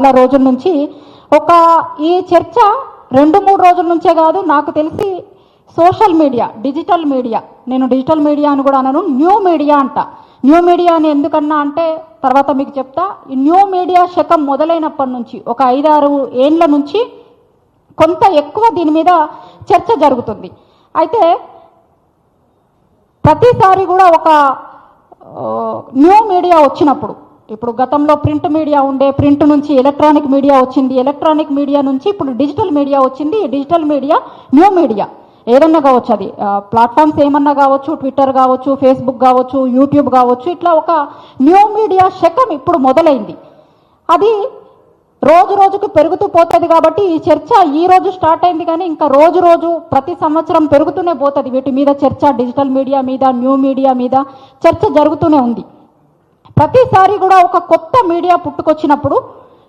చాలా రోజుల నుంచి. ఒక ఈ చర్చ రెండు మూడు రోజుల నుంచే కాదు నాకు తెలిసి సోషల్ మీడియా డిజిటల్ మీడియా. నేను డిజిటల్ మీడియా అని కూడా అనను న్యూ మీడియా అంట. న్యూ మీడియా అని ఎందుకన్నా అంటే తర్వాత మీకు చెప్తా ఈ న్యూ మీడియా శకం మొదలైనప్పటి నుంచి ఒక ఐదారు ఏండ్ల నుంచి కొంత ఎక్కువ దీని మీద చర్చ జరుగుతుంది. అయితే ప్రతిసారి కూడా ఒక న్యూ మీడియా వచ్చినప్పుడు ఇప్పుడు గతంలో ప్రింట్ మీడియా ఉండే ప్రింట్ నుంచి ఎలక్ట్రానిక్ మీడియా వచ్చింది. ఎలక్ట్రానిక్ మీడియా నుంచి ఇప్పుడు డిజిటల్ మీడియా వచ్చింది. Digital media new media. ఏదన్నా కావచ్చు అది. ప్లాట్ఫామ్స్ ఏమన్నా కావచ్చు ట్విట్టర్ కావచ్చు ఫేస్బుక్ కావచ్చు యూట్యూబ్ కావచ్చు ఇట్లా ఒక న్యూ మీడియా శకం ఇప్పుడు మొదలైంది. అది రోజు రోజుకు పెరుగుతూ పోతుంది కాబట్టి ఈ చర్చ ఈ రోజు స్టార్ట్ అయింది కానీ ఇంకా రోజు రోజు ప్రతి సంవత్సరం పెరుగుతూనే పోతుంది. వీటి మీద చర్చ డిజిటల్ మీడియా మీద న్యూ మీడియా మీద చర్చ జరుగుతూనే ఉంది. ప్రతిసారి కూడా ఒక కొత్త media పుట్టుకొచ్చినప్పుడు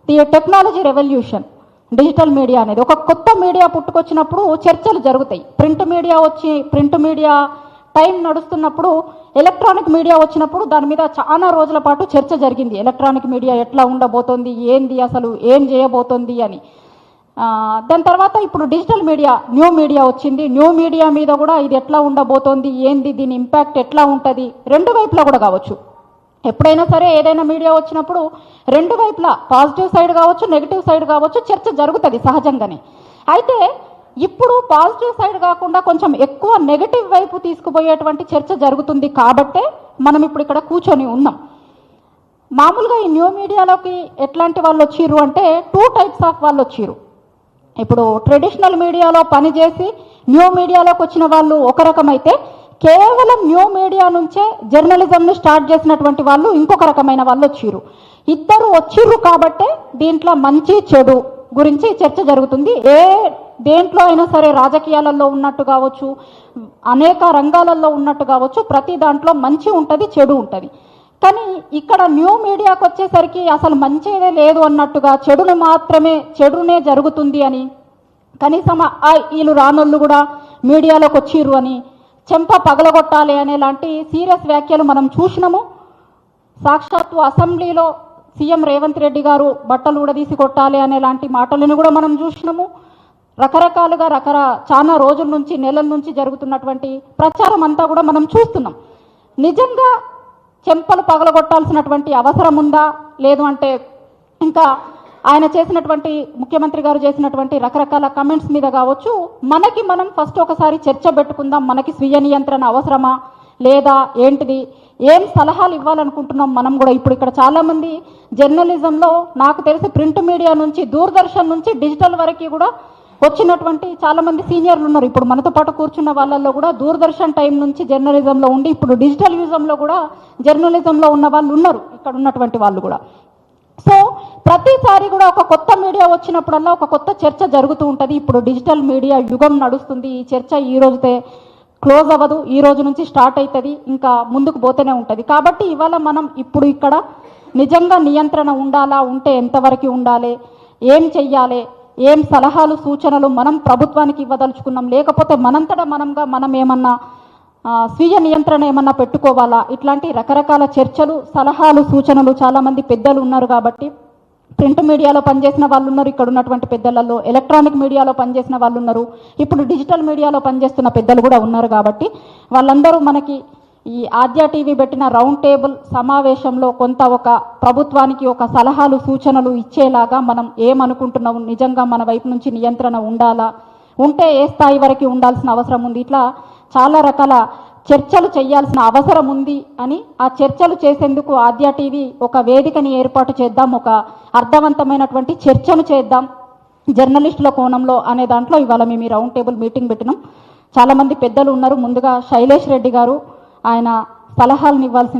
the technology revolution digital media అనేది ఒక కొత్త మీడియా పుట్టుకొచ్చినప్పుడు చర్చలు జరుగుతాయి. ప్రింట్ మీడియా వచ్చి ప్రింట్ మీడియా టైం నడుస్తున్నప్పుడు ఎలక్ట్రానిక్ మీడియా వచ్చినప్పుడు దాని మీద చాలా రోజుల పాటు చర్చ జరిగింది. ఎలక్ట్రానిక్ మీడియా ఎట్లా ఉండబోతోంది ఏంది అసలు ఏం చేయబోతోంది అని. దాని తర్వాత ఇప్పుడు డిజిటల్ మీడియా న్యూ మీడియా వచ్చింది. న్యూ మీడియా మీద కూడా ఇది ఎట్లా ఉండబోతోంది ఏంది దీని ఇంపాక్ట్ ఎట్లా ఉంటుంది రెండు వైపులా కూడా కావచ్చు. ఎప్పుడైనా సరే ఏదైనా మీడియా వచ్చినప్పుడు రెండు వైపులా పాజిటివ్ సైడ్ కావచ్చు నెగిటివ్ సైడ్ కావచ్చు చర్చ జరుగుతుంది సహజంగానే. అయితే ఇప్పుడు పాజిటివ్ సైడ్ కాకుండా కొంచెం ఎక్కువ నెగటివ్ వైపు తీసుకుపోయేటువంటి చర్చ జరుగుతుంది కాబట్టే మనం ఇప్పుడు ఇక్కడ కూర్చొని ఉన్నాం. మామూలుగా ఈ న్యూ మీడియాలోకి ఎట్లాంటి వాళ్ళు వచ్చిర్రు అంటే టూ టైప్స్ ఆఫ్ వాళ్ళు వచ్చిర్రు. ఇప్పుడు ట్రెడిషనల్ మీడియాలో పనిచేసి న్యూ మీడియాలోకి వచ్చిన వాళ్ళు ఒక రకమైతే కేవలం న్యూ మీడియా నుంచే జర్నలిజంను స్టార్ట్ చేసినటువంటి వాళ్ళు ఇంకొక రకమైన వాళ్ళు వచ్చిర్రు. ఇద్దరు వచ్చిర్రు కాబట్టే దీంట్లో మంచి చెడు గురించి చర్చ జరుగుతుంది. ఏ దేంట్లో అయినా సరే రాజకీయాలలో ఉన్నట్టు కావచ్చు అనేక రంగాలలో ఉన్నట్టు కావచ్చు ప్రతి దాంట్లో మంచి ఉంటుంది చెడు ఉంటుంది. కానీ ఇక్కడ న్యూ మీడియాకు వచ్చేసరికి అసలు మంచిదే లేదు అన్నట్టుగా చెడును మాత్రమే చెడునే జరుగుతుంది అని కనీసం వీళ్ళు రానోళ్ళు కూడా మీడియాలోకి వచ్చిర్రు అని చెంప పగలగొట్టాలి అనే లాంటి సీరియస్ వ్యాఖ్యలు మనం చూసినాము. సాక్షాత్తు అసెంబ్లీలో సీఎం రేవంత్ రెడ్డి గారు బట్టలు ఊడదీసి కొట్టాలి అనే లాంటి మాటలను కూడా మనం చూసినాము. రకరకాలుగా రకర చాలా రోజుల నుంచి నెలల నుంచి జరుగుతున్నటువంటి ప్రచారం అంతా కూడా మనం చూస్తున్నాం. నిజంగా చెంపలు పగలగొట్టాల్సినటువంటి అవసరం ఉందా? లేదు అంటే ఇంకా ఆయన చేసినటువంటి ముఖ్యమంత్రి గారు చేసినటువంటి రకరకాల కమెంట్స్ మీద కావచ్చు మనకి మనం ఫస్ట్ ఒకసారి చర్చ పెట్టుకుందాం మనకి స్వీయ నియంత్రణ అవసరమా లేదా ఏంటిది ఏం సలహాలు ఇవ్వాలనుకుంటున్నాం మనం కూడా. ఇప్పుడు ఇక్కడ చాలామంది జర్నలిజంలో నాకు తెలిసి ప్రింట్ మీడియా నుంచి దూరదర్శన్ నుంచి డిజిటల్ వరకు కూడా వచ్చినటువంటి చాలా మంది సీనియర్లు ఉన్నారు. ఇప్పుడు మనతో పాటు కూర్చున్న వాళ్ళల్లో కూడా దూరదర్శన్ టైం నుంచి జర్నలిజంలో ఉండి ఇప్పుడు డిజిటల్ యూజంలో కూడా జర్నలిజంలో ఉన్న వాళ్ళు ఉన్నారు. ఇక్కడ ఉన్నటువంటి వాళ్ళు కూడా. సో ప్రతిసారి కూడా ఒక కొత్త మీడియా వచ్చినప్పుడల్లా ఒక కొత్త చర్చ జరుగుతూ ఉంటుంది. ఇప్పుడు డిజిటల్ మీడియా యుగం నడుస్తుంది. ఈ చర్చ ఈ రోజుతే క్లోజ్ అవ్వదు. ఈ రోజు నుంచి స్టార్ట్ అవుతుంది ఇంకా ముందుకు పోతూనే ఉంటుంది. కాబట్టి ఇవాళ మనం ఇప్పుడు ఇక్కడ నిజంగా నియంత్రణ ఉండాలా? ఉంటే ఎంతవరకు ఉండాలి? ఏం చెయ్యాలి? ఏం సలహాలు సూచనలు మనం ప్రభుత్వానికి ఇవ్వదలుచుకున్నాం? లేకపోతే మనంతటా మనంగా మనం ఏమన్నా స్వీయ నియంత్రణ ఏమన్నా పెట్టుకోవాలా? ఇట్లాంటి రకరకాల చర్చలు సలహాలు సూచనలు చాలామంది పెద్దలు ఉన్నారు కాబట్టి ప్రింట్ మీడియాలో పనిచేసిన వాళ్ళు ఉన్నారు ఇక్కడ ఉన్నటువంటి పెద్దలలో. ఎలక్ట్రానిక్ మీడియాలో పనిచేసిన వాళ్ళు ఉన్నారు ఇప్పుడు డిజిటల్ మీడియాలో పనిచేస్తున్న పెద్దలు కూడా ఉన్నారు కాబట్టి వాళ్ళందరూ మనకి ఈ ఆద్య టీవీ పెట్టిన రౌండ్ టేబుల్ సమావేశంలో కొంత ఒక ప్రభుత్వానికి ఒక సలహాలు సూచనలు ఇచ్చేలాగా మనం ఏమనుకుంటున్నాం? నిజంగా మన వైపు నుంచి నియంత్రణ ఉండాలా? ఉంటే ఏ స్థాయి వరకు ఉండాల్సిన అవసరం ఉంది? ఇట్లా చాలా రకాల చర్చలు చేయాల్సిన అవసరం ఉంది అని ఆ చర్చలు చేసేందుకు ఆద్య టీవీ ఒక వేదికని ఏర్పాటు చేద్దాం ఒక అర్థవంతమైనటువంటి చర్చను చేద్దాం. జర్నలిస్టుల కోణంలో అనే దాంట్లో ఇవాళ మేము రౌండ్ టేబుల్ మీటింగ్ పెట్టినాం. చాలా మంది పెద్దలు ఉన్నారు. ముందుగా శైలేష్ రెడ్డి గారు ఆయన సలహాలను ఇవ్వాల్సింది